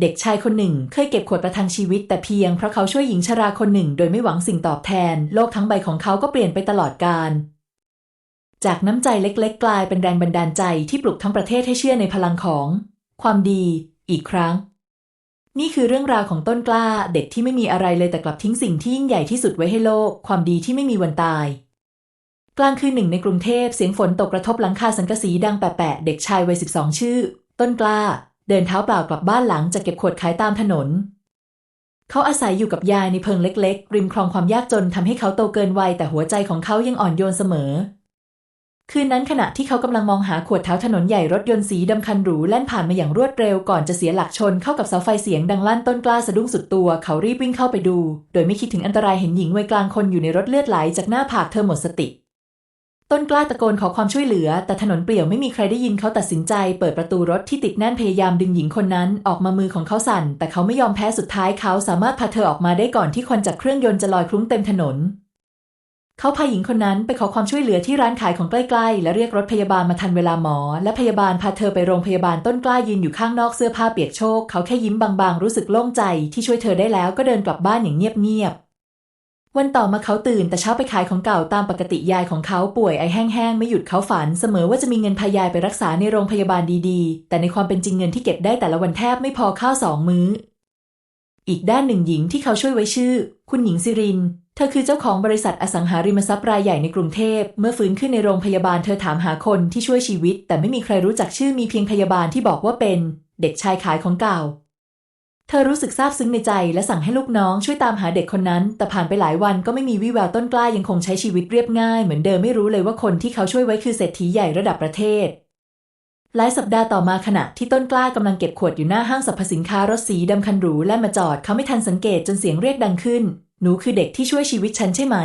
เด็กชายคนหนึ่งเคยเก็บขวดประทังชีวิต แต่เพียงเพราะเขาช่วยหญิงชราคนหนึ่ง โดยไม่หวังสิ่งตอบแทน โลกทั้งใบของเขาก็เปลี่ยนไปตลอดกาลจากน้ำใจเล็กๆ กลายเป็นแรงบันดาลใจที่ปลุกทั้งประเทศให้เชื่อในพลังของ ความดีอีกครั้ง นี่คือเรื่องราวของต้นกล้าเด็กที่ไม่มีอะไรเลยแต่กลับทิ้งสิ่งที่ยิ่งใหญ่ที่สุดไว้ให้โลก ความดีที่ไม่มีวันตาย กลางคืนหนึ่งในกรุงเทพเสียงฝนตกกระทบหลังคาสังกะสีดังแปะๆเด็กชายวัย12ชื่อ ต้นกล้า เดินเท้าเปล่ากลับบ้านหลังจากเก็บขวดขายตามถนน เขาอาศัยอยู่กับยายในเพิงเล็ก ๆ ริมคลองความยากจนทำให้เขาโตเกินวัยแต่หัวใจของเขายังอ่อนโยนเสมอ คืนนั้นขณะที่เขากำลังมองหาขวดเท้าถนนใหญ่รถยนต์สีดำคันหรูแล่นผ่านมาอย่างรวดเร็วก่อนจะเสียหลักชนเข้ากับเสาไฟเสียงดังลั่นต้นกล้าสะดุ้งสุดตัว เขารีบวิ่งเข้าไปดู โดยไม่คิดถึงอันตรายเห็นหญิงวัยกลางคนอยู่ในรถเลือดไหลจากหน้าผากเธอหมดสติ ต้นกล้าตะโกนขอความช่วยเหลือ แต่ถนนเปลี่ยวไม่มีใครได้ยินเขาตัดสินใจ เปิดประตูรถที่ติดแน่นพยายามดึงหญิงคนนั้นออกมามือของเขาสั่น แต่เขาไม่ยอมแพ้สุดท้ายเขาสามารถพาเธอออกมาได้ก่อนที่ควันจากเครื่องยนต์จะลอยคลุ้งเต็มถนน เขาพาหญิงคนนั้นไปขอความช่วยเหลือที่ร้านขายของใกล้ๆ และเรียกรถพยาบาลมาทันเวลาหมอ และพยาบาลพาเธอไปโรงพยาบาลต้นกล้ายืนอยู่ข้างนอกเสื้อผ้าเปียกโชกเขาแค่ยิ้มบางๆ รู้สึกโล่งใจที่ช่วยเธอได้แล้วก็เดินกลับบ้านอย่างเงียบๆ วันต่อมาเขาตื่นแต่เช้าไปขายของเก่าตามปกติยายของเขาป่วยไอแห้งๆ ไม่หยุดเขาฝันเสมอว่าจะมีเงินพายายไปรักษาในโรงพยาบาลดีๆ แต่ในความเป็นจริงเงินที่เก็บได้แต่ละวันแทบไม่พอข้าวสองมื้อ อีกด้านหนึ่งหญิงที่เขาช่วยไว้ชื่อ คุณหญิงซิริน เธอคือเจ้าของบริษัทอสังหาริมทรัพย์รายใหญ่ในกรุงเทพ เมื่อฟื้นขึ้นในโรงพยาบาลเธอถามหาคนที่ช่วยชีวิต แต่ไม่มีใครรู้จักชื่อมีเพียงพยาบาลที่บอกว่าเป็น เด็กชายขายของเก่า เธอรู้สึกซาบซึ้งในใจและสั่งให้ลูกน้องช่วยตามหาเด็กคนนั้น แต่ผ่านไปหลายวันก็ไม่มีวี่แววต้นกล้ายังคงใช้ชีวิตเรียบง่ายเหมือนเดิมไม่รู้เลยว่าคนที่เขาช่วยไว้คือเศรษฐีใหญ่ระดับประเทศ หลายสัปดาห์ต่อมาขณะที่ต้นกล้ากำลังเก็บขวดอยู่หน้าห้างสรรพสินค้ารถสีดำคันหรูและมาจอดเขาไม่ทันสังเกตจนเสียงเรียกดังขึ้น หนูคือเด็กที่ช่วยชีวิตฉันใช่ไหม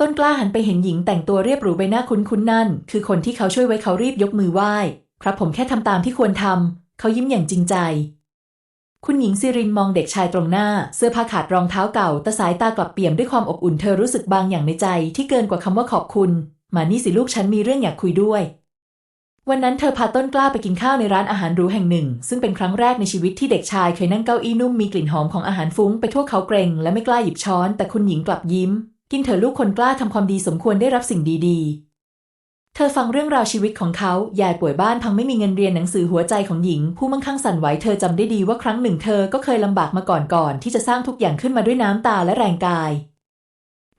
ต้นกล้าหันไปเห็นหญิงแต่งตัวเรียบหรูใบหน้าคุ้นๆนั่น คือคนที่เขาช่วยไว้เขารีบยกมือไหว้ ครับผมแค่ทำตามที่ควรทำเขายิ้มอย่างจริงใจ คุณหญิงซิรินมองเด็กชายตรงหน้า เสื้อผ้าขาดรองเท้าเก่า แต่สายตากลับเปี่ยมด้วยความอบอุ่นเธอรู้สึกบางอย่างในใจที่เกินกว่าคำว่าขอบคุณ มานี่สิลูกฉันมีเรื่องอยากคุยด้วย วันนั้นเธอพาต้นกล้าไปกินข้าวในร้านอาหารหรูแห่งหนึ่ง ซึ่งเป็นครั้งแรกในชีวิตที่เด็กชายเคยนั่งเก้าอี้นุ่มมีกลิ่นหอมของอาหารฟุ้งไปทั่วเขาเกรงและไม่กล้าหยิบช้อน แต่คุณหญิงกลับยิ้ม กินเถอลูกคนกล้าทำความดีสมควรได้รับสิ่งดีๆ เธอฟังเรื่องราวชีวิตของเขา ยายป่วยบ้านพังไม่มีเงินเรียนหนังสือหัวใจของหญิง ผู้มั่งคั่งสั่นไหว เธอจำได้ดีว่าครั้งหนึ่งเธอก็เคยลำบากมาก่อนก่อน ที่จะสร้างทุกอย่างขึ้นมาด้วยน้ำตาและแรงกาย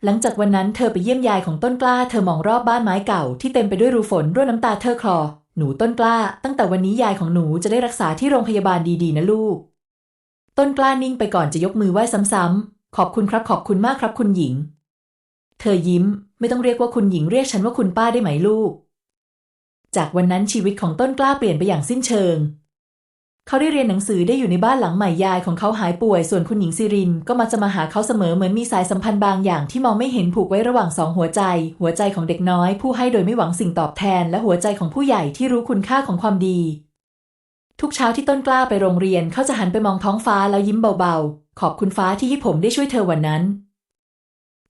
หลังจากวันนั้นเธอไปเยี่ยมยายของต้นกล้า เธอมองรอบบ้านไม้เก่าที่เต็มไปด้วยรูฝนร่วน้ำตาเธอคลอ หนูต้นกล้า ตั้งแต่วันนี้ยายของหนูจะได้รักษาที่โรงพยาบาลดีๆนะลูก ต้นกล้านิ่งไปก่อนจะยกมือไหว้ซ้ำๆขอบคุณครับขอบคุณมากครับคุณหญิง เธอยิ้ม ไม่ต้องเรียกว่าคุณหญิงเรียกฉันว่าคุณป้าได้ไหมลูก จากวันนั้นชีวิตของต้นกล้าเปลี่ยนไปอย่างสิ้นเชิง เขาได้เรียนหนังสือได้อยู่ในบ้านหลังใหม่ยายของเขาหายป่วย ส่วนคุณหญิงซิรินก็มาจะมาหาเขาเสมอเหมือนมีสายสัมพันธ์บางอย่างที่มองไม่เห็นผูกไว้ระหว่างสองหัวใจ หัวใจของเด็กน้อย ผู้ให้โดยไม่หวังสิ่งตอบแทน และหัวใจของผู้ใหญ่ที่รู้คุณค่าของความดี ทุกเช้าที่ต้นกล้าไปโรงเรียนเขาจะหันไปมองท้องฟ้าแล้วยิ้มเบาๆ ขอบคุณฟ้าที่ให้ผมได้ช่วยเธอวันนั้น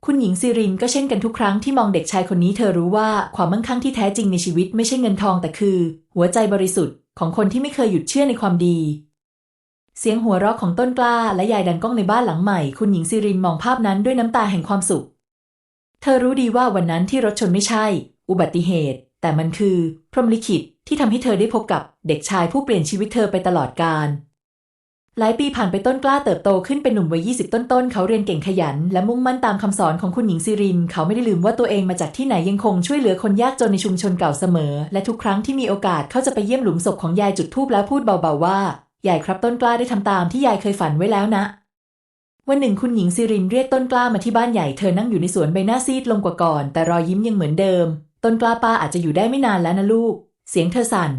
คุณหญิงซิรินก็เช่นกันทุกครั้งที่มองเด็กชายคนนี้เธอรู้ว่าความมั่งคั่งที่แท้จริงในชีวิตไม่ใช่เงินทองแต่คือ หัวใจบริสุทธิ์ของคนที่ไม่เคยหยุดเชื่อในความดี เสียงหัวเราะของต้นกล้าและยายดันก้องในบ้านหลังใหม่ คุณหญิงซิรินมองภาพนั้นด้วยน้ำตาแห่งความสุข เธอรู้ดีว่าวันนั้นที่รถชนไม่ใช่ อุบัติเหตุ แต่มันคือ พรหมลิขิตที่ทำให้เธอได้พบกับเด็กชายผู้เปลี่ยนชีวิตเธอไปตลอดกาล หลายปีผ่านไปต้นกล้าเติบโตขึ้นเป็นหนุ่มวัย20 ต้นๆ เขาเรียนเก่งขยัน และมุ่งมั่นตามคำสอนของคุณหญิงซิริน เขาไม่ได้ลืมว่าตัวเองมาจากที่ไหนยังคงช่วยเหลือคนยากจนในชุมชนเก่าเสมอ และทุกครั้งที่มีโอกาสเขาจะไปเยี่ยมหลุมศพของยายจุดธูปแล้วพูดเบาๆว่า ยายครับต้นกล้าได้ทำตามที่ยายเคยฝันไว้แล้วนะ วันหนึ่งคุณหญิงซิรินเรียกต้นกล้ามาที่บ้านใหญ่เธอนั่งอยู่ในสวนใบหน้าซีดลงกว่าก่อน แต่รอยยิ้มยังเหมือนเดิม ต้นกล้าป้าอาจจะอยู่ได้ไม่นานแล้วนะลูก เสียงเธอสั่น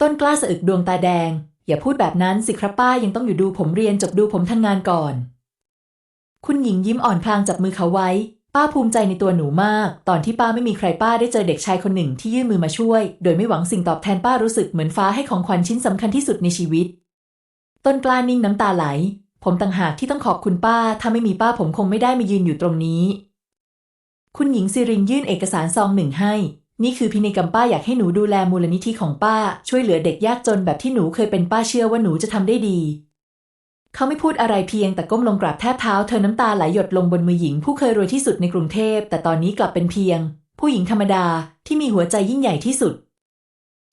ต้นกล้าสะอึกดวงตาแดง อย่าพูดแบบนั้นสิครับป้ายังต้องอยู่ดูผมเรียนจบดูผมทำงานก่อน คุณหญิงยิ้มอ่อนพลางจับมือเขาไว้ ป้าภูมิใจในตัวหนูมาก ตอนที่ป้าไม่มีใครป้าได้เจอเด็กชายคนหนึ่งที่ยื่นมือมาช่วย โดยไม่หวังสิ่งตอบแทนป้ารู้สึกเหมือนฟ้าให้ของขวัญชิ้นสำคัญที่สุดในชีวิต ต้นกล้านิ่งน้ำตาไหล ผมต่างหากที่ต้องขอบคุณป้า ถ้าไม่มีป้าผมคงไม่ได้มายืนอยู่ตรงนี้ คุณหญิงซิรินยื่นเอกสารซองหนึ่งให้ นี่คือพินัยกรรมป้าอยากให้หนูดูแลมูลนิธิของป้า ช่วยเหลือเด็กยากจนแบบที่หนูเคยเป็นป้าเชื่อว่าหนูจะทำได้ดี เขาไม่พูดอะไรเพียงแต่ก้มลงกราบแทบเท้าเธอน้ำตาไหลหยดลงบนมือหญิงผู้เคยรวยที่สุดในกรุงเทพ แต่ตอนนี้กลับเป็นเพียง ผู้หญิงธรรมดาที่มีหัวใจยิ่งใหญ่ที่สุด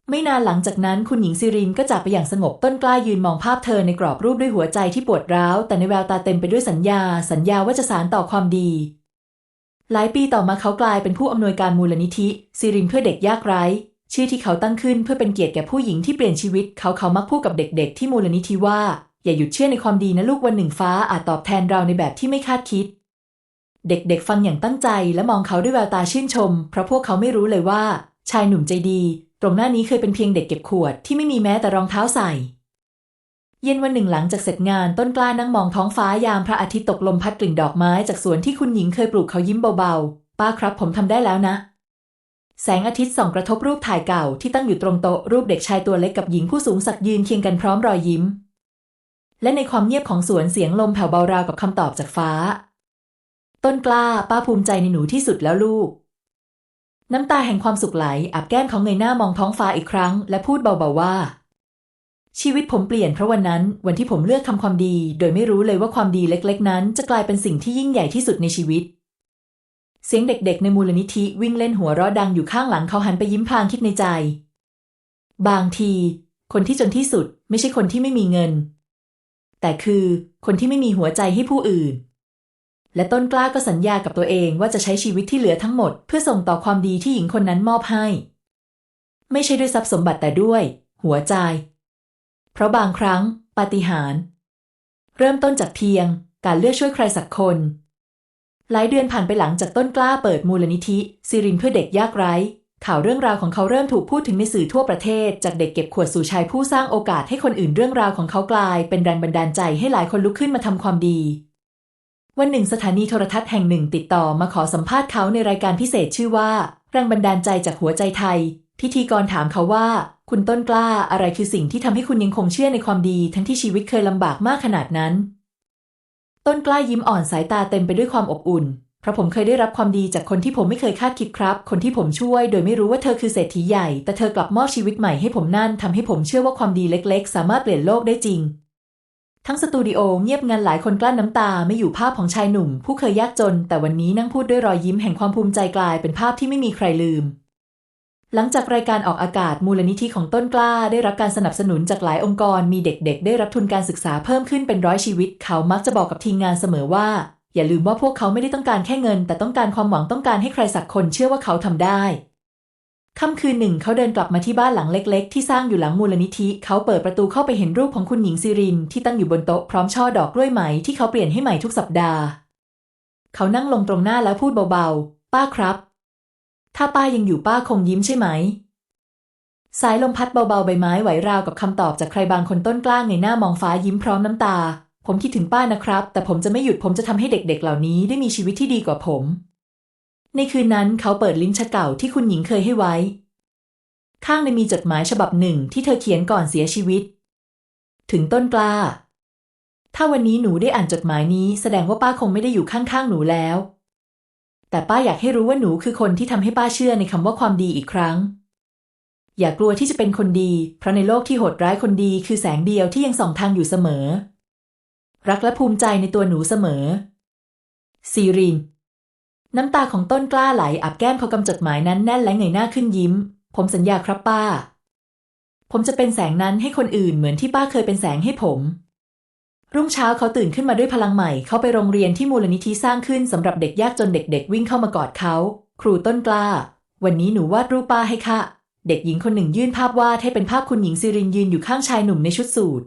ไม่นานหลังจากนั้นคุณหญิงซิรินก็จากไปอย่างสงบต้นกล้ายืนมองภาพเธอในกรอบรูปด้วยหัวใจที่ปวดร้าวแต่ในแววตาเต็มไปด้วยสัญญา สัญญาว่าจะสานต่อความดี หลายปีต่อมาเขากลายเป็นผู้อำนวยการมูลนิธิซิรินเพื่อเด็กยากไร้ชื่อที่เขาตั้งขึ้นเพื่อเป็นเกียรติแก่ผู้หญิงที่เปลี่ยนชีวิต เขาเขามักพูดกับเด็กๆ ที่มูลนิธิว่า อย่าหยุดเชื่อในความดีนะลูกวันหนึ่งฟ้าอาจตอบแทนเราในแบบที่ไม่คาดคิด เด็กๆ ฟังอย่างตั้งใจและมองเขาด้วยแววตาชื่นชม เพราะพวกเขาไม่รู้เลยว่า ชายหนุ่มใจดี ตรงหน้านี้เคยเป็นเพียงเด็กเก็บขวดที่ไม่มีแม้แต่รองเท้าใส่ เย็นวันหนึ่งหลังจากเสร็จงานต้นกล้านั่งมองท้องฟ้ายามพระอาทิตย์ตกลมพัดกลิ่นดอกไม้จากสวนที่คุณหญิงเคยปลูกเขายิ้มเบาๆ ป้าครับผมทำได้แล้วนะ แสงอาทิตย์ส่องกระทบรูปถ่ายเก่าที่ตั้งอยู่ตรงโต๊ะรูปเด็กชายตัวเล็กกับหญิงผู้สูงสักยืนเคียงกันพร้อมรอยยิ้ม และในความเงียบของสวนเสียงลมแผ่วเบาราวกับคำตอบจากฟ้า ต้นกล้าป้าภูมิใจในหนูที่สุดแล้วลูก น้ำตาแห่งความสุขไหลอาบแก้มเขาเงยหน้ามองท้องฟ้าอีกครั้ง และพูดเบาๆว่า ชีวิตผมเปลี่ยนเพราะวันนั้นวันที่ผมเลือกทำความดี โดยไม่รู้เลยว่าความดีเล็กๆ นั้น จะกลายเป็นสิ่งที่ยิ่งใหญ่ที่สุดในชีวิต เสียงเด็กๆ ในมูลนิธิวิ่งเล่นหัวเราะดังอยู่ข้างหลังเขาหันไปยิ้มพลางคิดในใจ บางที คนที่จนที่สุดไม่ใช่คนที่ไม่มีเงิน แต่คือคนที่ไม่มีหัวใจให้ผู้อื่น และต้นกล้าก็สัญญากับตัวเองว่าจะใช้ชีวิตที่เหลือทั้งหมด เพื่อส่งต่อความดีที่หญิงคนนั้นมอบให้ ไม่ใช่ด้วยทรัพย์สมบัติแต่ด้วย หัวใจ เพราะบางครั้งปาฏิหาริย์เริ่มต้นจากเพียงการเลือกช่วยใครสักคน หลายเดือนผ่านไปหลังจากต้นกล้าเปิดมูลนิธิซิรินเพื่อเด็กยากไร้ ข่าวเรื่องราวของเขาเริ่มถูกพูดถึงในสื่อทั่วประเทศ จากเด็กเก็บขวดสู่ชายผู้สร้างโอกาสให้คนอื่นเรื่องราวของเขากลาย เป็นแรงบันดาลใจให้หลายคนลุกขึ้นมาทำความดีวันหนึ่งสถานีโทรทัศน์แห่งหนึ่งติดต่อมาขอสัมภาษณ์เขาในรายการพิเศษชื่อว่า แรงบันดาลใจจากหัวใจไทย พิธีกรถามเขาว่า คุณต้นกล้าอะไรคือสิ่งที่ทำให้คุณยังคงเชื่อในความดี ทั้งที่ชีวิตเคยลำบากมากขนาดนั้น ต้นกล้ายิ้มอ่อนสายตาเต็มไปด้วยความอบอุ่น เพราะผมเคยได้รับความดีจากคนที่ผมไม่เคยคาดคิดครับ คนที่ผมช่วย โดยไม่รู้ว่าเธอคือเศรษฐีใหญ่ แต่เธอกลับมอบชีวิตใหม่ให้ผมนั่นทำให้ผมเชื่อว่าความดีเล็ก ๆ สามารถเปลี่ยนโลกได้จริงทั้งสตูดิโอเงียบงันหลายคนกลั้นน้ำตาไม่อยู่ภาพของชายหนุ่ม ผู้เคยยากจน แต่วันนี้นั่งพูดด้วยรอยยิ้มแห่งความภูมิใจกลายเป็นภาพที่ไม่มีใครลืม หลังจากรายการออกอากาศมูลนิธิของต้นกล้า ได้รับการสนับสนุนจากหลายองค์กรมีเด็กๆ ได้รับทุนการศึกษาเพิ่มขึ้นเป็นร้อยชีวิต เขามักจะบอกกับทีมงานเสมอว่า อย่าลืมว่าพวกเขาไม่ได้ต้องการแค่เงิน แต่ต้องการความหวังต้องการให้ใครสักคนเชื่อว่าเขาทำได้ค่ำคืนหนึ่งเขาเดินกลับมาที่บ้านหลังเล็ก ๆ ที่สร้างอยู่หลังมูลนิธิ เขาเปิดประตูเข้าไปเห็นรูปของคุณหญิงซิริน ที่ตั้งอยู่บนโต๊ะพร้อมช่อดอกกล้วยไหมที่เขาเปลี่ยนให้ใหม่ทุกสัปดาห์ เขานั่งลงตรงหน้าแล้วพูดเบาๆ ป้าครับ ถ้าป้ายังอยู่ป้าคงยิ้มใช่ไหม สายลมพัดเบาๆใบไม้ไหวราวกับคำตอบจากใครบางคนต้นกล้าเงยหน้ามองฟ้ายิ้มพร้อมน้ำตา ผมคิดถึงป้านะครับ แต่ผมจะไม่หยุดผมจะทำให้เด็กๆ เหล่านี้ได้มีชีวิตที่ดีกว่าผม ในคืนนั้นเขาเปิดลิ้นชักเก่าที่คุณหญิงเคยให้ไว้ ข้างในมีจดหมายฉบับหนึ่งที่เธอเขียนก่อนเสียชีวิต ถึงต้นกล้าถ้าวันนี้หนูได้อ่านจดหมายนี้แสดงว่าป้าคงไม่ได้อยู่ข้างๆ หนูแล้ว แต่ป้าอยากให้รู้ว่าหนูคือคนที่ทำให้ป้าเชื่อในคำว่าความดีอีกครั้ง อย่ากลัวที่จะเป็นคนดี เพราะในโลกที่โหดร้ายคนดีคือแสงเดียวที่ยังส่องทางอยู่เสมอ รักและภูมิใจในตัวหนูเสมอ ซีริน น้ำตาของต้นกล้าไหลอับแก้มเขากำจดหมายนั้นแน่นและเงยหน้าขึ้นยิ้ม ผมสัญญาครับป้า ผมจะเป็นแสงนั้นให้คนอื่นเหมือนที่ป้าเคยเป็นแสงให้ผม รุ่งเช้าเขาตื่นขึ้นมาด้วยพลังใหม่ เขาไปโรงเรียนที่มูลนิธิสร้างขึ้นสำหรับเด็กยากจนเด็กๆ วิ่งเข้ามากอดเขา ครูต้นกล้า วันนี้หนูวาดรูปป้าให้ค่ะ เด็กหญิงคนหนึ่งยื่นภาพวาดให้เป็นภาพคุณหญิงซิรินยืนอยู่ข้างชายหนุ่มในชุดสูท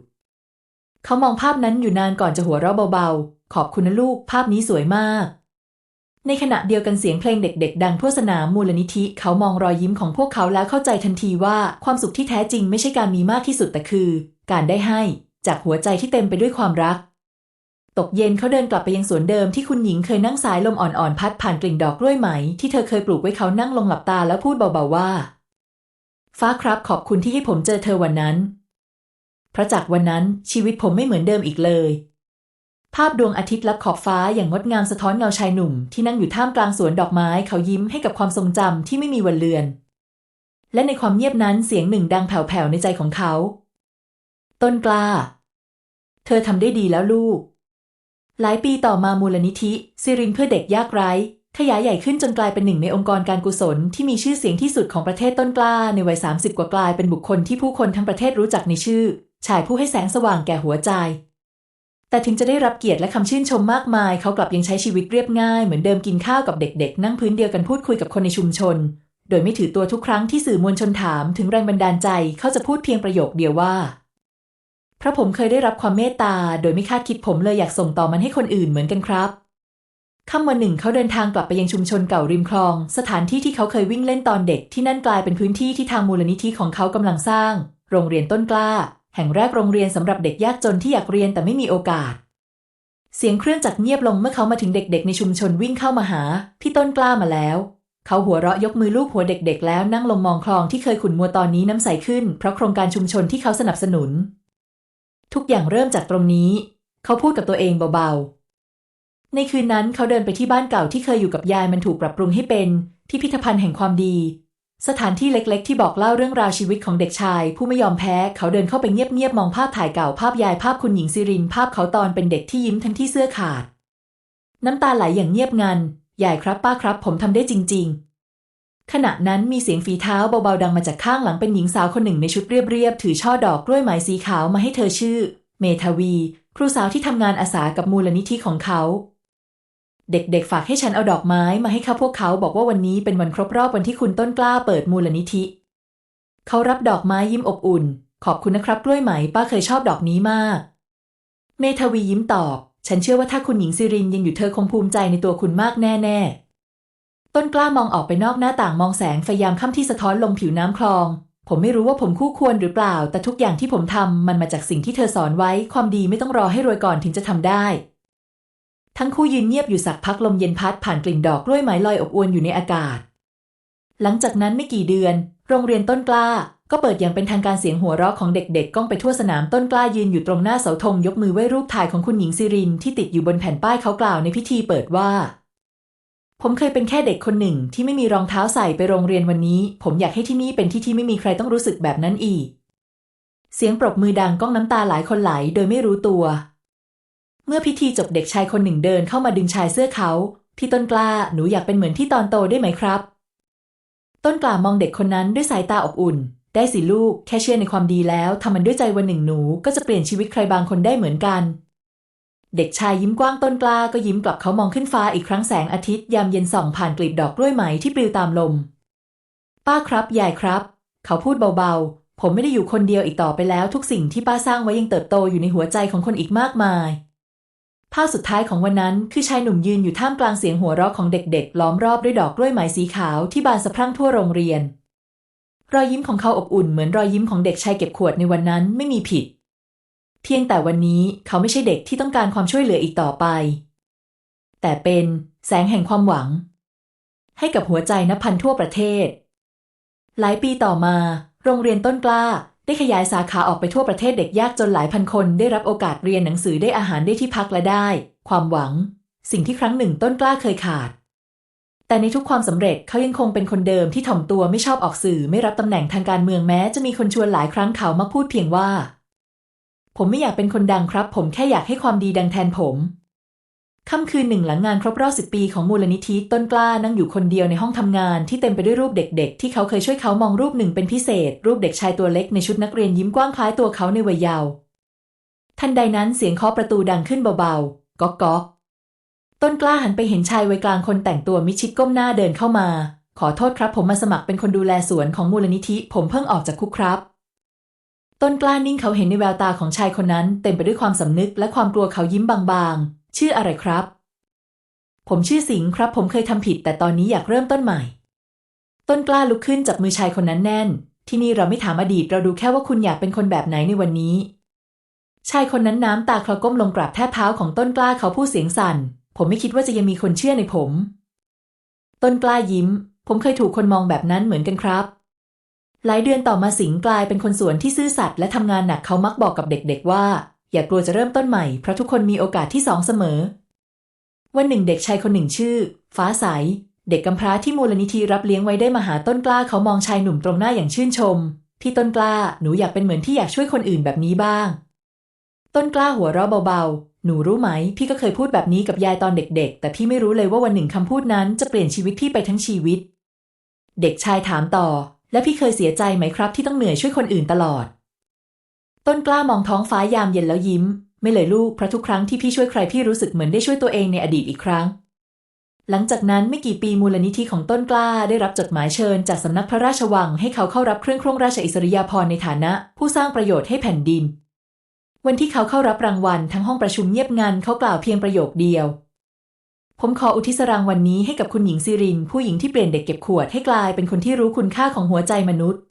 เขามองภาพนั้นอยู่นานก่อนจะหัวเราะเบาๆ ขอบคุณนะลูก ภาพนี้สวยมาก ในขณะเดียวกันเสียงเพลงเด็กๆ ดังทั่วสนามมูลนิธิ เขามองรอยยิ้มของพวกเขาแล้วเข้าใจทันทีว่าความสุขที่แท้จริงไม่ใช่การมีมากที่สุดแต่คือ การได้ให้ จากหัวใจที่เต็มไปด้วยความรัก ตกเย็นเขาเดินกลับไปยังสวนเดิมที่คุณหญิงเคยนั่งสายลมอ่อนๆ พัดผ่านกลิ่นดอกกล้วยไหม ที่เธอเคยปลูกไว้เขานั่งลงหลับตาแล้วพูดเบาๆว่า ฟ้าครับขอบคุณที่ให้ผมเจอเธอวันนั้น เพราะจากวันนั้นชีวิตผมไม่เหมือนเดิมอีกเลย ภาพดวงอาทิตย์ลับขอบฟ้าอย่างงดงามสะท้อนเงาชายหนุ่ม ที่นั่งอยู่ท่ามกลางสวนดอกไม้เขายิ้มให้กับความทรงจำที่ไม่มีวันเลือนและในความเงียบนั้นเสียงหนึ่งดังแผ่วๆในใจของเขา ต้นกล้า เธอทำได้ดีแล้วลูก หลายปีต่อมามูลนิธิซิรินเพื่อเด็กยากไร้ ขยายใหญ่ขึ้นจนกลายเป็นหนึ่งในองค์กรการกุศลที่มีชื่อเสียงที่สุดของประเทศต้นกล้า ในวัย 30 กว่ากลายเป็นบุคคลที่ผู้คนทั้งประเทศรู้จักในชื่อ ชายผู้ให้แสงสว่างแก่หัวใจ แต่ถึงจะได้รับเกียรติและคำชื่นชมมากมาย เขากลับยังใช้ชีวิตเรียบง่ายเหมือนเดิมกินข้าวกับเด็กๆ นั่งพื้นเดียวกันพูดคุยกับคนในชุมชนโดยไม่ถือตัวทุกครั้งที่สื่อมวลชนถามถึงแรงบันดาลใจ เขาจะพูดเพียงประโยคเดียวว่า เพราะผมเคยได้รับความเมตตา โดยไม่คาดคิดผมเลยอยากส่งต่อมันให้คนอื่นเหมือนกันครับค่ำวันหนึ่งเขาเดินทางกลับไปยังชุมชนเก่าริมคลอง สถานที่ที่เขาเคยวิ่งเล่นตอนเด็กที่นั่นกลายเป็นพื้นที่ที่ทางมูลนิธิของเขากำลังสร้าง โรงเรียนต้นกล้า แห่งแรกโรงเรียนสำหรับเด็กยากจนที่อยากเรียนแต่ไม่มีโอกาส เสียงเครื่องจักรเงียบลงเมื่อเขามาถึงเด็ก ๆ ในชุมชนวิ่งเข้ามาหา พี่ต้นกล้ามาแล้ว เขาหัวเราะยกมือลูบหัวเด็ก ๆ แล้วนั่งลงมองคลองที่เคยขุ่นมัวตอนนี้น้ำใสขึ้น เพราะโครงการชุมชนที่เขาสนับสนุน ทุกอย่างเริ่มจากตรงนี้ เขาพูดกับตัวเองเบาๆ ในคืนนั้นเขาเดินไปที่บ้านเก่าที่เคยอยู่กับยายมันถูกปรับปรุงให้เป็นที่พิพิธภัณฑ์แห่งความดี สถานที่เล็กๆ ที่บอกเล่าเรื่องราวชีวิตของเด็กชาย ผู้ไม่ยอมแพ้ เขาเดินเข้าไปเงียบๆ มองภาพถ่ายเก่าภาพยายภาพคุณหญิงซิริน ภาพเขาตอนเป็นเด็กที่ยิ้มทั้งที่เสื้อขาด น้ำตาไหลอย่างเงียบงันยายครับป้าครับ ผมทำได้จริงๆ ขณะนั้นมีเสียงฝีเท้าเบาๆดังมาจากข้างหลังเป็นหญิงสาวคนหนึ่งในชุดเรียบๆ ถือช่อดอกกล้วยไม้สีขาวมาให้เธอชื่อ เมทาวี ครูสาวที่ทำงานอาสากับมูลนิธิของเขา เด็กๆ ฝากให้ฉันเอาดอกไม้มาให้เขาพวกเขาบอกว่าวันนี้เป็นวันครบรอบวันที่คุณต้นกล้าเปิดมูลนิธิ เขารับดอกไม้ยิ้มอบอุ่น ขอบคุณนะครับกล้วยไหมป้าเคยชอบดอกนี้มาก เมทาวียิ้มตอบ ฉันเชื่อว่าถ้าคุณหญิงซิรินยังอยู่เธอคงภูมิใจในตัวคุณมากแน่ ๆ ต้นกล้ามองออกไปนอกหน้าต่างมองแสงไฟยามค่ำที่สะท้อนลงผิวน้ำคลอง ผมไม่รู้ว่าผมคู่ควรหรือเปล่า แต่ทุกอย่างที่ผมทำมันมาจากสิ่งที่เธอสอนไว้ ความดีไม่ต้องรอให้รวยก่อนถึงจะทำได้ ทั้งคู่ยืนเงียบอยู่สักพักลมเย็นพัดผ่านกลิ่นดอกกล้วยไม้ลอยอบอวลอยู่ในอากาศ หลังจากนั้นไม่กี่เดือน โรงเรียนต้นกล้า ก็เปิดอย่างเป็นทางการเสียงหัวเราะของเด็กๆก้องไปทั่วสนามต้นกล้ายืนอยู่ตรงหน้าเสาธงยกมือไหว้รูปถ่ายของคุณหญิงซิรินที่ติดอยู่บนแผ่นป้ายเขากล่าวในพิธีเปิดว่า ผมเคยเป็นแค่เด็กคนหนึ่งที่ไม่มีรองเท้าใส่ไปโรงเรียนวันนี้ ผมอยากให้ที่นี่เป็นที่ที่ไม่มีใครต้องรู้สึกแบบนั้นอีก เสียงปรบมือดังก้องน้ำตาหลายคนไหลโดยไม่รู้ตัว เมื่อพิธีจบเด็กชายคนหนึ่งเดินเข้ามาดึงชายเสื้อเขา พี่ต้นกล้าหนูอยากเป็นเหมือนที่ตอนโตได้ไหมครับ ต้นกล้ามองเด็กคนนั้นด้วยสายตาอบอุ่น ได้สิลูกแค่เชื่อในความดีแล้วทำมันด้วยใจวันหนึ่งหนูก็จะเปลี่ยนชีวิตใครบางคนได้เหมือนกัน เด็กชายยิ้มกว้างต้นกล้าก็ยิ้มกลับเขามองขึ้นฟ้าอีกครั้งแสงอาทิตย์ยามเย็นส่องผ่านกลีบดอกกล้วยไหมที่ปลิวตามลม ป้าครับยายครับ เขาพูดเบาๆ ผมไม่ได้อยู่คนเดียวอีกต่อไปแล้ว ทุกสิ่งที่ป้าสร้างไว้ยังเติบโตอยู่ในหัวใจของคนอีกมากมาย ภาพสุดท้ายของวันนั้นคือชายหนุ่มยืนอยู่ท่ามกลางเสียงหัวเราะของเด็กๆ ล้อมรอบด้วยดอกกล้วยไม้สีขาวที่บานสะพรั่งทั่วโรงเรียน รอยยิ้มของเขาอบอุ่นเหมือนรอยยิ้มของเด็กชายเก็บขวดในวันนั้นไม่มีผิด พียงแต่วันนี้เขาไม่ใช่เด็กที่ต้องการความช่วยเหลืออีกต่อไป แต่เป็นแสงแห่งความหวัง ให้กับหัวใจนับพันทั่วประเทศ หลายปีต่อมา โรงเรียนต้นกล้าได้ขยายสาขาออกไปทั่วประเทศเด็กยากจนหลายพันคนได้รับโอกาสเรียนหนังสือได้อาหารได้ที่พักและได้ ความหวัง สิ่งที่ครั้งหนึ่งต้นกล้าเคยขาด แต่ในทุกความสำเร็จเขายังคงเป็นคนเดิมที่ถ่อมตัวไม่ชอบออกสื่อไม่รับตำแหน่งทางการเมืองแม้ จะมีคนชวนหลายครั้งเขามักพูดเพียงว่า ผมไม่อยากเป็นคนดังครับ ผมแค่อยากให้ความดีดังแทนผมค่ำคืนหนึ่งหลังงานครบรอบสิบปีของมูลนิธิต้นกล้านั่งอยู่คนเดียวในห้องทำงานที่เต็มไปด้วยรูปเด็ก ๆ ที่เขาเคยช่วยเขามองรูปหนึ่งเป็นพิเศษ รูปเด็กชายตัวเล็กในชุดนักเรียนยิ้มกว้างคล้ายตัวเขาในวัยเยาว์ทันใดนั้นเสียงเคาะประตูดังขึ้นเบาๆ ก๊อกก๊อกต้นกล้าหันไปเห็นชายวัยกลางคนแต่งตัวมิชิดก้มหน้าเดินเข้ามา ขอโทษครับ ผมมาสมัครเป็นคนดูแลสวนของมูลนิธิ ผมเพิ่งออกจากคุกครับ ต้นกล้านิ่งเขาเห็นในแววตาของชายคนนั้น เต็มไปด้วยความสำนึกและความกลัวเขายิ้มบางๆ ชื่ออะไรครับ ผมชื่อสิงครับ ผมเคยทำผิด แต่ตอนนี้อยากเริ่มต้นใหม่ ต้นกล้าลุกขึ้นจับมือชายคนนั้นแน่น ที่นี่เราไม่ถามอดีต เราดูแค่ว่าคุณอยากเป็นคนแบบไหนในวันนี้ ชายคนนั้นน้ำตาคลอก้มลงกราบแทบเท้าของต้นกล้าเขาพูดเสียงสั่น ผมไม่คิดว่าจะยังมีคนเชื่อในผม ต้นกล้ายิ้ม ผมเคยถูกคนมองแบบนั้นเหมือนกันครับ หลายเดือนต่อมาสิงกลายเป็นคนสวนที่ซื่อสัตย์และทำงานหนักเขามักบอกกับเด็กๆว่า อย่ากลัวจะเริ่มต้นใหม่เพราะทุกคนมีโอกาสที่สองเสมอ วันหนึ่งเด็กชายคนหนึ่งชื่อ ฟ้าใส เด็กกำพร้าที่มูลนิธิรับเลี้ยงไว้ได้มาหาต้นกล้าเขามองชายหนุ่มตรงหน้าอย่างชื่นชมพี่ต้นกล้าหนูอยากเป็นเหมือนที่อยากช่วยคนอื่นแบบนี้บ้าง ต้นกล้าหัวเราะเบาๆ หนูรู้ไหม พี่ก็เคยพูดแบบนี้กับยายตอนเด็ก ๆ แต่พี่ไม่รู้เลยว่าวันหนึ่งคำพูดนั้นจะเปลี่ยนชีวิตพี่ไปทั้งชีวิต เด็กชายถามต่อ และพี่เคยเสียใจไหมครับที่ต้องเหนื่อยช่วยคนอื่นตลอด ต้นกล้ามองท้องฟ้ายามเย็นแล้วยิ้ม ไม่เลยลูกเพราะทุกครั้งที่พี่ช่วยใครพี่รู้สึกเหมือนได้ช่วยตัวเองในอดีตอีกครั้ง หลังจากนั้นไม่กี่ปีมูลนิธิของต้นกล้าได้รับจดหมายเชิญ จากสำนักพระราชวังให้เขาเข้ารับเครื่องโครงราชอิสริยาภรณ์ในฐานะ ผู้สร้างประโยชน์ให้แผ่นดิน วันที่เขาเข้ารับรางวัลทั้งห้องประชุมเงียบงันเขากล่าวเพียงประโยคเดียว ผมขออุทิศรางวัลนนี้ให้กับคุณหญิงซิริน ผู้หญิงที่เปลี่ยนเด็กเก็บขวดให้กลายเป็นคนที่รู้คุณค่าของหัวใจมนุษย์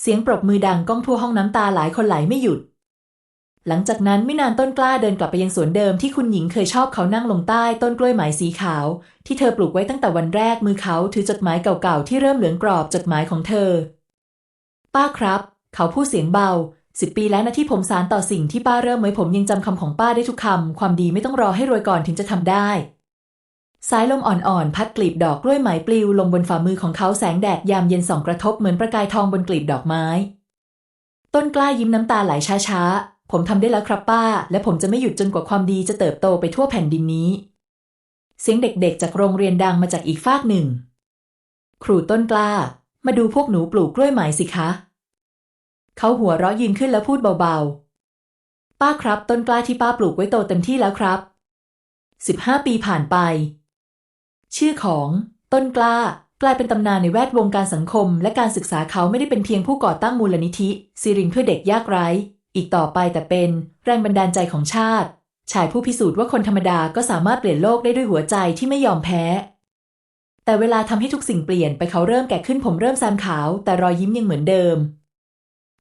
เสียงปรบมือดังก้องทั่วห้องน้ำตาหลายคนไหลไม่หยุด หลังจากนั้นไม่นานต้นกล้าเดินกลับไปยังสวนเดิมที่คุณหญิงเคยชอบเขานั่งลงใต้ต้นกล้วยไม้สีขาว ที่เธอปลูกไว้ตั้งแต่วันแรกมือเขาถือจดหมายเก่าๆที่เริ่มเหลืองกรอบจดหมายของเธอ ป้าครับ เขาพูดเสียงเบาสิบปีแล้วนะที่ผมสารต่อสิ่งที่ป้าเริ่มไว้ผมยังจำคำของป้าได้ทุกคำความดีไม่ต้องรอให้รวยก่อนถึงจะทำได้ สายลมอ่อนๆ พัดกลีบดอกกล้วยไหมปลิวลงบนฝ่ามือของเขาแสงแดดยามเย็นส่องกระทบเหมือนประกายทองบนกลีบดอกไม้ ต้นกล้ายิ้มน้ำตาไหลช้าๆ ผมทำได้แล้วครับป้า และผมจะไม่หยุดจนกว่าความดีจะเติบโตไปทั่วแผ่นดินนี้ เสียงเด็กๆ จากโรงเรียนดังมาจากอีกฟากหนึ่ง ครูต้นกล้า มาดูพวกหนูปลูกกล้วยไหมสิคะ เขาหัวเราะยืนขึ้นแล้วพูดเบาๆ ป้าครับต้นกล้าที่ป้าปลูกไว้โตเต็มที่แล้วครับสิบห้าปีผ่านไป ชื่อของต้นกล้ากลายเป็นตำนานในแวดวงการสังคม และการศึกษาเขาไม่ได้เป็นเพียงผู้ก่อตั้งมูลนิธิซิรินเพื่อเด็กยากไร้ อีกต่อไปแต่เป็นแรงบันดาลใจของชาติ ชายผู้พิสูจน์ว่าคนธรรมดาก็สามารถเปลี่ยนโลกได้ด้วยหัวใจที่ไม่ยอมแพ้ แต่เวลาทำให้ทุกสิ่งเปลี่ยนไปเขาเริ่มแก่ขึ้นผมเริ่มแซมขาว แต่รอยยิ้มยังเหมือนเดิม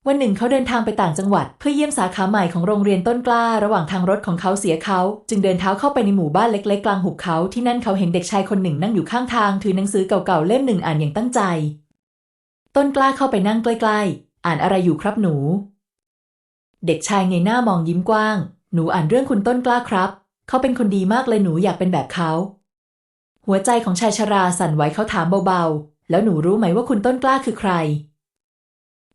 วันหนึ่งเขาเดินทางไปต่างจังหวัด เพื่อเยี่ยมสาขาใหม่ของโรงเรียนต้นกล้า ระหว่างทางรถของเขาเสียเขา จึงเดินเท้าเข้าไปในหมู่บ้านเล็กๆ กลางหุบเขาที่นั่นเขาเห็นเด็กชายคนหนึ่งนั่งอยู่ข้างทาง ถือหนังสือเก่าๆเล่มหนึ่งอ่านอย่างตั้งใจ ต้นกล้าเข้าไปนั่งใกล้ๆ อ่านอะไรอยู่ครับหนู เด็กชายเงยหน้ามองยิ้มกว้าง หนูอ่านเรื่องคุณต้นกล้าครับ เขาเป็นคนดีมากเลยหนูอยากเป็นแบบเขา หัวใจของชายชราสั่นไหวเขาถามเบาๆ แล้วหนูรู้ไหมว่าคุณต้นกล้าคือใคร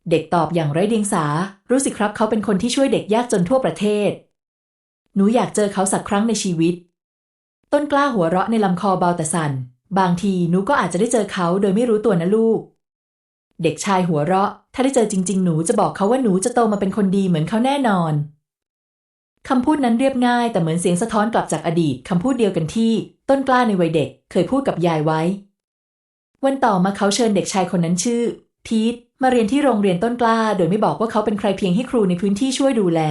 เด็กตอบอย่างไร้เดียงสา รู้สิครับเขาเป็นคนที่ช่วยเด็กยากจนทั่วประเทศ หนูอยากเจอเขาสักครั้งในชีวิต ต้นกล้าหัวเราะในลำคอเบาแต่สั่น บางทีหนูก็อาจจะได้เจอเขาโดยไม่รู้ตัวนะลูก เด็กชายหัวเราะ ถ้าได้เจอจริง ๆ หนูจะบอกเขาว่าหนูจะโตมาเป็นคนดีเหมือนเขาแน่นอนคำพูดนั้นเรียบง่ายแต่เหมือนเสียงสะท้อนกลับจากอดีตคำพูดเดียวกันที่ ต้นกล้าในวัยเด็ก เคยพูดกับยายไว้ วันต่อมาเขาเชิญเด็กชายคนนั้นชื่อ พีท มาเรียนที่โรงเรียนต้นกล้า โดยไม่บอกว่าเขาเป็นใครเพียงให้ครูในพื้นที่ช่วยดูแล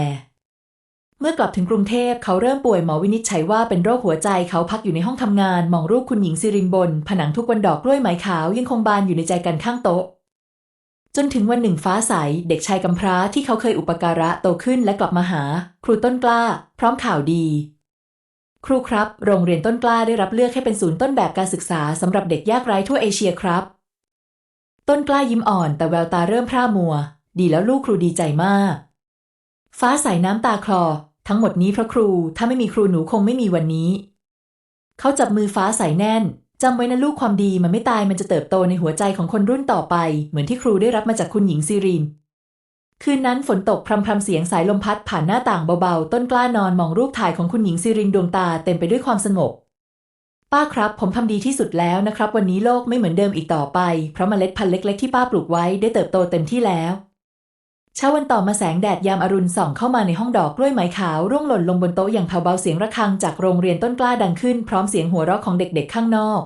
เมื่อกลับถึงกรุงเทพเขาเริ่มป่วยหมอวินิจฉัยว่าเป็นโรคหัวใจเขาพักอยู่ในห้องทำงาน มองรูปคุณหญิงซิรินบน ผนังทุกวันดอกกล้วยไม้ขาวยังคงบานอยู่ในใจกันข้างโต๊ะ จนถึงวันหนึ่งฟ้าใส เด็กชายกำพร้าที่เขาเคยอุปการะโตขึ้นและกลับมาหา ครูต้นกล้า พร้อมข่าวดีครูครับ โรงเรียนต้นกล้าได้รับเลือกให้เป็นศูนย์ต้นแบบการศึกษาสำหรับเด็กยากไร้ทั่วเอเชียครับ ต้นกล้ายิ้มอ่อนแต่แววตาเริ่มพร่ามัว ดีแล้วลูกครูดีใจมาก ฟ้าใสน้ำตาคลอ ทั้งหมดนี้เพราะครู ถ้าไม่มีครูหนูคงไม่มีวันนี้ เขาจับมือฟ้าใสแน่นจำไว้นะลูกความดีมันไม่ตายมันจะเติบโตในหัวใจของคนรุ่นต่อไป เหมือนที่ครูได้รับมาจากคุณหญิงซีริน คืนนั้นฝนตกพรำพรำเสียงสายลมพัดผ่านหน้าต่างเบาๆ ต้นกล้านอนมองรูปถ่ายของคุณหญิงซีรินดวงตาเต็มไปด้วยความสงบ ป้าครับผมทำดีที่สุดแล้วนะครับ วันนี้โลกไม่เหมือนเดิมอีกต่อไป เพราะเมล็ดพันธุ์เล็ก ๆ ที่ป้าปลูกไว้ได้เติบโตเต็มที่แล้ว เช้าวันต่อมาแสงแดดยามอรุณส่องเข้ามาในห้องดอกกล้วยไม้ขาว ร่วงหล่นลงบนโต๊ะอย่างเบาๆเสียงระฆังจากโรงเรียนต้นกล้าดังขึ้นพร้อมเสียงหัวเราะของเด็กๆข้างนอก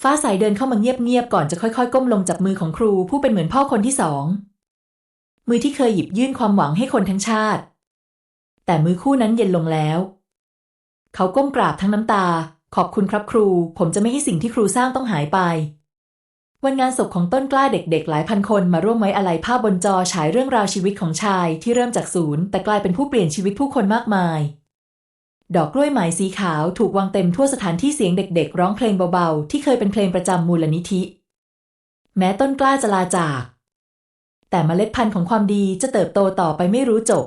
ฟ้าใสเดินเข้ามาเงียบๆก่อนจะค่อยๆ ก้มลงจับมือของครูผู้เป็นเหมือนพ่อคนที่สองมือที่เคยหยิบยื่นความหวังให้คนทั้งชาติ แต่มือคู่นั้นเย็นลงแล้ว เขาก้มกราบทั้งน้ำตา ขอบคุณครับครู ผมจะไม่ให้สิ่งที่ครูสร้างต้องหายไป วันงานศพของต้นกล้าเด็กๆ หลายพันคนมาร่วมไว้อาลัยภาพบนจอฉายเรื่องราวชีวิตของชายที่เริ่มจากศูนย์แต่กลายเป็นผู้เปลี่ยนชีวิตผู้คนมากมาย ดอกกล้วยไม้สีขาวถูกวางเต็มทั่วสถานที่เสียงเด็ก ๆ ร้องเพลงเบาๆ ที่เคยเป็นเพลงประจำมูลนิธิ แม้ต้นกล้าจะลาจาก แต่เมล็ดพันธุ์ของความดีจะเติบโตต่อไปไม่รู้จบ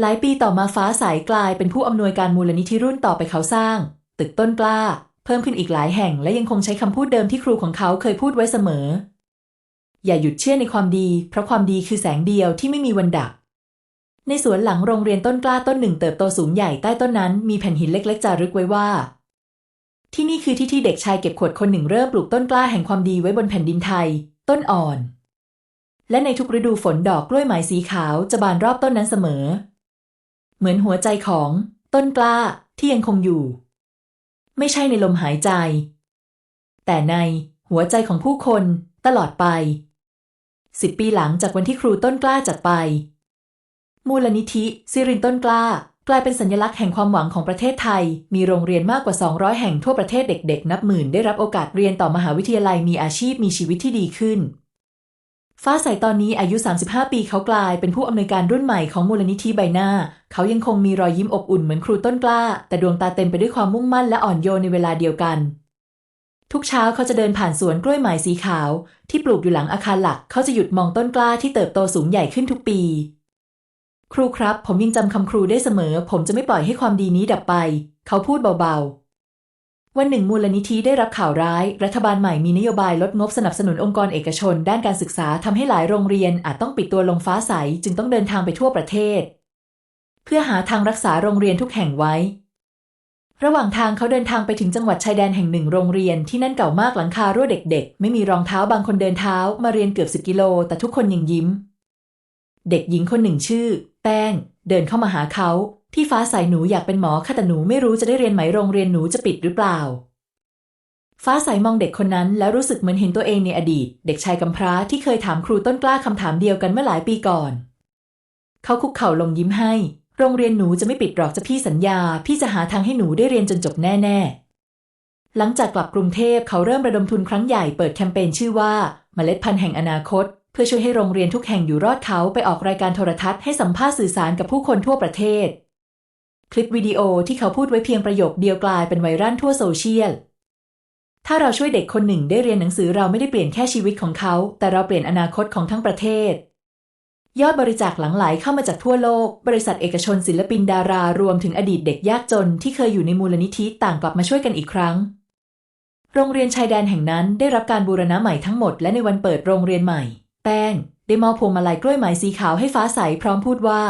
หลายปีต่อมาฟ้าใสกลายเป็นผู้อำนวยการมูลนิธิรุ่นต่อไปเขาสร้าง ตึกต้นกล้า เพิ่มขึ้นอีกหลายแห่งและยังคงใช้คำพูดเดิมที่ครูของเขาเคยพูดไว้เสมอ อย่าหยุดเชื่อในความดี เพราะความดีคือแสงเดียวที่ไม่มีวันดับ ในสวนหลังโรงเรียนต้นกล้าต้นหนึ่งเติบโตสูงใหญ่ใต้ต้นนั้นมีแผ่นหินเล็กๆจารึกไว้ว่า ที่นี่คือที่ที่เด็กชายเก็บขวดคนหนึ่งเริ่มปลูกต้นกล้าแห่งความดีไว้บนแผ่นดินไทย ต้นอ่อน และในทุกฤดูฝนดอกกล้วยไม้สีขาวจะบานรอบต้นนั้นเสมอ เหมือนหัวใจของต้นกล้าที่ยังคงอยู่ ไม่ใช่ในลมหายใจ แต่ในหัวใจของผู้คนตลอดไปสิบปีหลังจากวันที่ครูต้นกล้าจากไป มูลนิธิซิรินต้นกล้า กลายเป็นสัญลักษณ์แห่งความหวังของประเทศไทย มีโรงเรียนมากกว่า 200 แห่งทั่วประเทศเด็ก ๆ นับหมื่นได้รับโอกาสเรียนต่อมหาวิทยาลัยมีอาชีพมีชีวิตที่ดีขึ้น ฟ้าใสตอนนี้อายุ 35 ปีเขากลายเป็นผู้อำนวยการรุ่นใหม่ของมูลนิธิใบหน้า เขายังคงมีรอยยิ้มอบอุ่นเหมือนครูต้นกล้า แต่ดวงตาเต็มไปด้วยความมุ่งมั่นและอ่อนโยนในเวลาเดียวกัน ทุกเช้าเขาจะเดินผ่านสวนกล้วยไม้สีขาว ที่ปลูกอยู่หลังอาคารหลัก เขาจะหยุดมองต้นกล้าที่เติบโตสูงใหญ่ขึ้นทุกปี ครูครับ ผมยังจำคำครูได้เสมอ ผมจะไม่ปล่อยให้ความดีนี้ดับไป เขาพูดเบาๆ วันหนึ่งมูลนิธิได้รับข่าวร้าย รัฐบาลใหม่มีนโยบายลดงบสนับสนุนองค์กรเอกชน ด้านการศึกษาทำให้หลายโรงเรียนอาจต้องปิดตัวลงฟ้าใสจึงต้องเดินทางไปทั่วประเทศ เพื่อหาทางรักษาโรงเรียนทุกแห่งไว้ ระหว่างทางเขาเดินทางไปถึงจังหวัดชายแดนแห่งหนึ่งโรงเรียนที่นั่นเก่ามากหลังคารั่วเด็ก ๆ ไม่มีรองเท้าบางคนเดินเท้ามาเรียนเกือบสิบกิโล แต่ทุกคนยังยิ้ม เด็กหญิงคนหนึ่งชื่อ แป้ง เดินเข้ามาหาเขา พี่ฟ้าใสหนูอยากเป็นหมอค่ะแต่หนูไม่รู้จะได้เรียนไหมโรงเรียนหนูจะปิดหรือเปล่า ฟ้าใสมองเด็กคนนั้นแล้วรู้สึกเหมือนเห็นตัวเองในอดีต เด็กชายกำพร้าที่เคยถามครูต้นกล้าคำถามเดียวกันเมื่อหลายปีก่อน เขาคุกเข่าลงยิ้มให้ โรงเรียนหนูจะไม่ปิดหรอกจะพี่สัญญา พี่จะหาทางให้หนูได้เรียนจนจบแน่ ๆ หลังจากกลับกรุงเทพเขาเริ่มระดมทุนครั้งใหญ่เปิดแคมเปญชื่อว่าเมล็ดพันธุ์แห่งอนาคต เพื่อช่วยให้โรงเรียนทุกแห่งอยู่รอดเขาไปออกรายการโทรทัศน์ให้สัมภาษณ์สื่อสารกับผู้คนทั่วประเทศ คลิปวิดีโอที่เขาพูดไว้เพียงประโยคเดียวกลายเป็นไวรัลทั่วโซเชียล ถ้าเราช่วยเด็กคนหนึ่งได้เรียนหนังสือเราไม่ได้เปลี่ยนแค่ชีวิตของเขา แต่เราเปลี่ยนอนาคตของทั้งประเทศ ยอดบริจาคหลังไหลเข้ามาจากทั่วโลก บริษัทเอกชนศิลปินดารารวมถึงอดีตเด็กยากจนที่เคยอยู่ในมูลนิธิต่างกลับมาช่วยกันอีกครั้ง โรงเรียนชายแดนแห่งนั้นได้รับการบูรณะใหม่ทั้งหมดและในวันเปิดโรงเรียนใหม่ แป้งได้มอบพวงมาลัยกล้วยไม้สีขาวให้ฟ้าใสพร้อมพูดว่า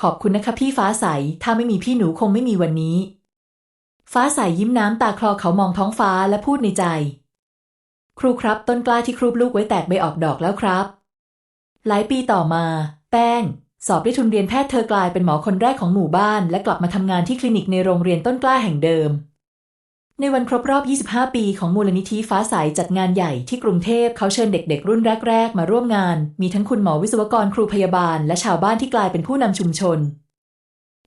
ขอบคุณนะคะพี่ฟ้าใส ถ้าไม่มีพี่หนูคงไม่มีวันนี้ ฟ้าใสยิ้มน้ำตาคลอเขามองท้องฟ้าและพูดในใจ ครูครับ ต้นกล้าที่ครูปลูกไว้แตกใบออกดอกแล้วครับ หลายปีต่อมา แป้ง สอบได้ทุนเรียนแพทย์เธอกลายเป็นหมอคนแรกของหมู่บ้าน และกลับมาทำงานที่คลินิกในโรงเรียนต้นกล้าแห่งเดิม ในวันครบรอบ 25 ปีของมูลนิธิฟ้าใสจัดงานใหญ่ที่กรุงเทพเขาเชิญเด็กๆ รุ่นแรก ๆ มาร่วมงาน มีทั้งคุณหมอวิศวกรครูพยาบาล และชาวบ้านที่กลายเป็นผู้นำชุมชน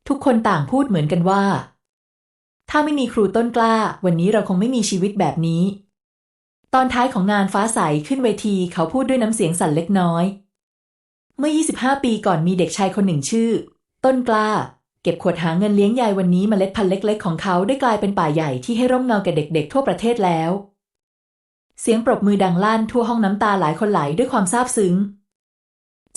ทุกคนต่างพูดเหมือนกันว่า ถ้าไม่มีครูต้นกล้า วันนี้เราคงไม่มีชีวิตแบบนี้ ตอนท้ายของงานฟ้าใสขึ้นเวทีเขาพูดด้วยน้ำเสียงสั่นเล็กน้อย เมื่อ 25 ปีก่อนมีเด็กชายคนหนึ่งชื่อ ต้นกล้า เก็บขวดหาเงินเลี้ยงยายวันนี้มเมล็ดพันธุ์เล็ก ๆ ของเขาได้กลายเป็นป่าใหญ่ที่ให้ร่มเงาแก่เด็ก ๆ ทั่วประเทศแล้ว เสียงปรบมือดังลั่นทั่วห้องน้ำตาหลายคนไหลด้วยความซาบซึ้ง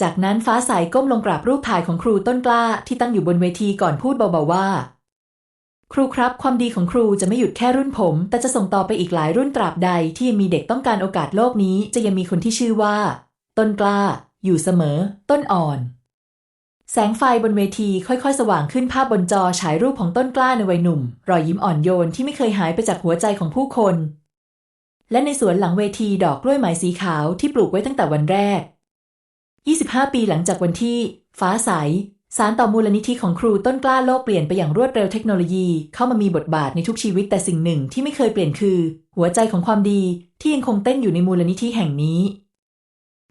จากนั้นฟ้าใสก้มลงกราบรูปถ่ายของครูต้นกล้าที่ตั้งอยู่บนเวทีก่อนพูดเบาๆว่า ครูครับความดีของครูจะไม่หยุดแค่รุ่นผม แต่จะส่งต่อไปอีกหลายรุ่นตราบใดที่ยังมีเด็กต้องการโอกาสโลกนี้ จะยังมีคนที่ชื่อว่า ต้นกล้า อยู่เสมอ ต้นอ่อน แสงไฟบนเวทีค่อยๆ สว่างขึ้นภาพบนจอฉายรูปของต้นกล้าในวัยหนุ่ม รอยยิ้มอ่อนโยนที่ไม่เคยหายไปจากหัวใจของผู้คน และในสวนหลังเวทีดอกกล้วยไม้สีขาวที่ปลูกไว้ตั้งแต่วันแรก 25 ปีหลังจากวันที่ ฟ้าใส สารต่อมูลนิธิของครูต้นกล้าโลกเปลี่ยนไปอย่างรวดเร็วเทคโนโลยีเข้ามามีบทบาทในทุกชีวิตแต่สิ่งหนึ่งที่ไม่เคยเปลี่ยนคือ หัวใจของความดีที่ยังคงเต้นอยู่ในมูลนิธิแห่งนี้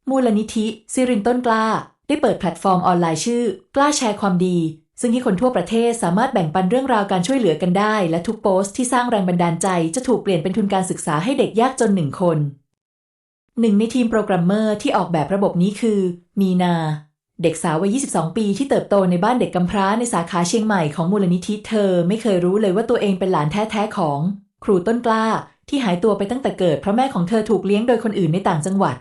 มูลนิธิซิรินต้นกล้า ได้เปิดแพลตฟอร์มออนไลน์ชื่อ กล้าแชร์ความดี ซึ่งให้คนทั่วประเทศสามารถแบ่งปันเรื่องราวการช่วยเหลือกันได้ และทุกโพสต์ที่สร้างแรงบันดาลใจจะถูกเปลี่ยนเป็นทุนการศึกษาให้เด็กยากจนหนึ่งคนหนึ่งในทีมโปรแกรมเมอร์ที่ออกแบบระบบนี้คือ มีนา เด็กสาววัย 22 ปีที่เติบโตในบ้านเด็กกำพร้าในสาขาเชียงใหม่ของมูลนิธิเธอ ไม่เคยรู้เลยว่าตัวเองเป็นหลานแท้ๆของ ครูต้นกล้าที่หายตัวไปตั้งแต่เกิดเพราะแม่ของเธอถูกเลี้ยงโดยคนอื่นในต่างจังหวัด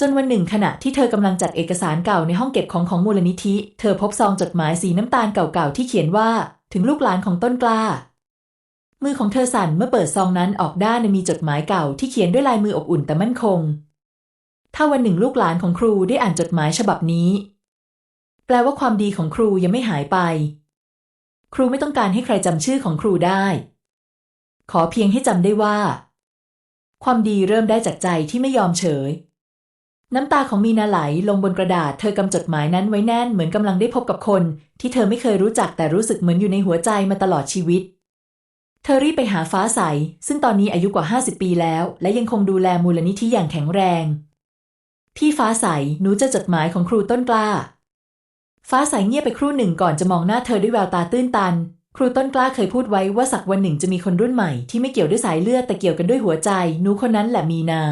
จนวันหนึ่งขณะที่เธอกำลังจัดเอกสารเก่าในห้องเก็บของของมูลนิธิ เธอพบซองจดหมายสีน้ำตาลเก่าๆที่เขียนว่า ถึงลูกหลานของต้นกล้า มือของเธอสั่นเมื่อเปิดซองนั้นออกด้านมีจดหมายเก่าที่เขียนด้วยลายมืออบอุ่นแต่มั่นคง ถ้าวันหนึ่งลูกหลานของครูได้อ่านจดหมายฉบับนี้ แปลว่าความดีของครูยังไม่หายไป ครูไม่ต้องการให้ใครจำชื่อของครูได้ ขอเพียงให้จำได้ว่า ความดีเริ่มได้จากใจที่ไม่ยอมเฉย น้ำตาของมีนาไหลลงบนกระดาษเธอกำจดหมายนั้นไว้แน่นเหมือนกำลังได้พบกับคน ที่เธอไม่เคยรู้จักแต่รู้สึกเหมือนอยู่ในหัวใจมาตลอดชีวิต เธอรีบไปหาฟ้าใส ซึ่งตอนนี้อายุกว่า 50 ปีแล้ว และยังคงดูแลมูลนิธิอย่างแข็งแรง พี่ฟ้าใสหนูจะจดหมายของครูต้นกล้า ฟ้าใสเงียบไปครู่หนึ่งก่อนจะมองหน้าเธอด้วยแววตาตื้นตัน ครูต้นกล้าเคยพูดไว้ว่าสักวันหนึ่งจะมีคนรุ่นใหม่ที่ไม่เกี่ยวด้วยสายเลือดแต่เกี่ยวกันด้วยหัวใจหนูคนนั้นแหละมีนา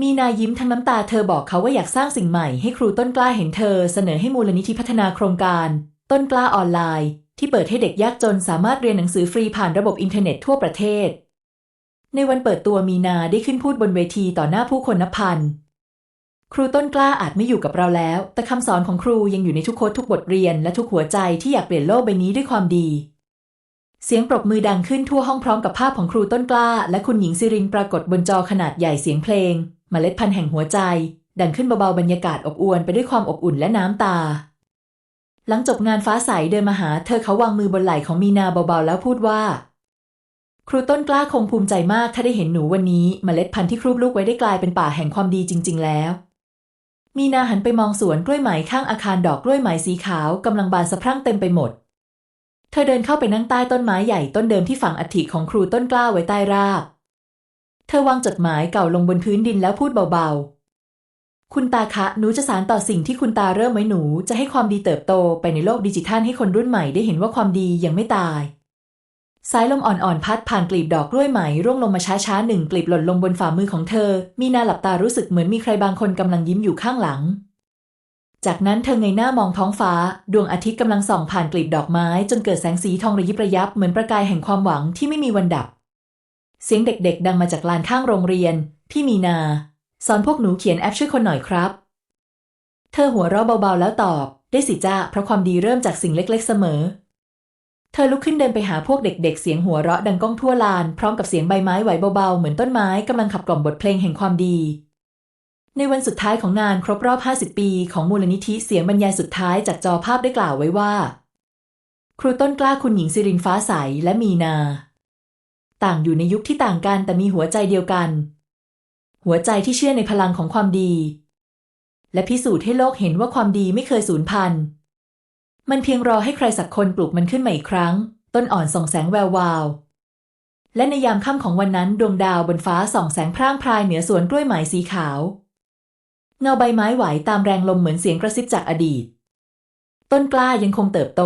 มีนายิ้มทั้งน้ำตาเธอบอกเขาว่าอยากสร้างสิ่งใหม่ให้ครูต้นกล้าเห็นเธอเสนอให้มูลนิธิพัฒนาโครงการ ต้นกล้าออนไลน์ ที่เปิดให้เด็กยากจนสามารถเรียนหนังสือฟรีผ่านระบบอินเทอร์เน็ตทั่วประเทศ ในวันเปิดตัวมีนาได้ขึ้นพูดบนเวทีต่อหน้าผู้คนนับพันครูต้นกล้าอาจไม่อยู่กับเราแล้ว แต่คำสอนของครูยังอยู่ในทุกโค้ดทุกบทเรียนและทุกหัวใจที่อยากเปลี่ยนโลกใบนี้ด้วยความดี เสียงปรบมือดังขึ้นทั่วห้องพร้อมกับภาพของครูต้นกล้า และคุณหญิงซิรินปรากฏบนจอขนาดใหญ่เสียงเพลง มเมล็ดพันธุ์แห่งหัวใจ ดังขึ้นเบาๆบรรยากาศอบอวลไปด้วยความอบอุ่นและน้ำตา หลังจบงานฟ้าใสเดินมาหา เธอเขาวางมือบนไหล่ของมีนาเบาๆแล้วพูดว่า ครูต้นกล้าคงภูมิใจมากถ้าได้เห็นหนูวันนี้มเมล็ดพันธุ์ที่ครูปลูกไว้ได้กลายเป็นป่าแห่งความดีจริง ๆ แล้ว มีนาหันไปมองสวนกล้วยไหมข้างอาคารดอกกล้วยไหมสีขาวกำลังบานสะพรั่งเต็มไปหมด เธอเดินเข้าไปนั่งใต้ต้นไม้ใหญ่ต้นเดิมที่ฝังอัฐิของครูต้นกล้าไว้ใต้ราก เธอวางจดหมายเก่าลงบนพื้นดินแล้วพูดเบาๆ คุณตาคะ หนูจะสารต่อสิ่งที่คุณตาเริ่มไว้หนูจะให้ความดีเติบโตไปในโลกดิจิทัลให้คนรุ่นใหม่ได้เห็นว่าความดียังไม่ตาย สายลมอ่อนๆ พัดผ่านกลีบดอกกล้วยไหม ร่วงลงมาช้าๆหนึ่งกลีบหล่นลงบนฝ่ามือของเธอ มีนาหลับตารู้สึกเหมือนมีใครบางคนกำลังยิ้มอยู่ข้างหลัง จากนั้นเธอเงยหน้ามองท้องฟ้า ดวงอาทิตย์กำลังส่องผ่านกลีบดอกไม้ จนเกิดแสงสีทองระยิบระยับเหมือนประกายแห่งความหวังที่ไม่มีวันดับ เสียงเด็กๆ ดังมาจากลานข้างโรงเรียน พี่มีนา สอนพวกหนูเขียนแอปช่วยคนหน่อยครับ เธอหัวเราะเบาๆแล้วตอบ ได้สิจ้าเพราะความดีเริ่มจากสิ่งเล็กๆเสมอ เธอลุกขึ้นเดินไปหาพวกเด็กๆ เสียงหัวเราะดังก้องทั่วลาน พร้อมกับเสียงใบไม้ไหวเบาๆ เหมือนต้นไม้กำลังขับกล่อมบทเพลงแห่งความดี ในวันสุดท้ายของงานครบรอบ 50 ปี ของมูลนิธิเสียงบรรยายสุดท้ายจากจอภาพได้กล่าวไว้ว่า ครูต้นกล้าคุณหญิงสิรินฟ้าใสและมีนา ต่างอยู่ในยุคที่ต่างกันแต่มีหัวใจเดียวกัน หัวใจที่เชื่อในพลังของความดี และพิสูจน์ให้โลกเห็นว่าความดีไม่เคยสูญพันธุ์ มันเพียงรอให้ใครสักคนปลูกมันขึ้นมาอีกครั้ง ต้นอ่อนส่องแสงแวววาว และในยามค่ำของวันนั้นดวงดาวบนฟ้าส่องแสงพร่างพรายเหนือสวนกล้วยไม้สีขาว เงาใบไม้ไหวตามแรงลมเหมือนเสียงกระซิบจากอดีต ต้นกล้ายังคงเติบโต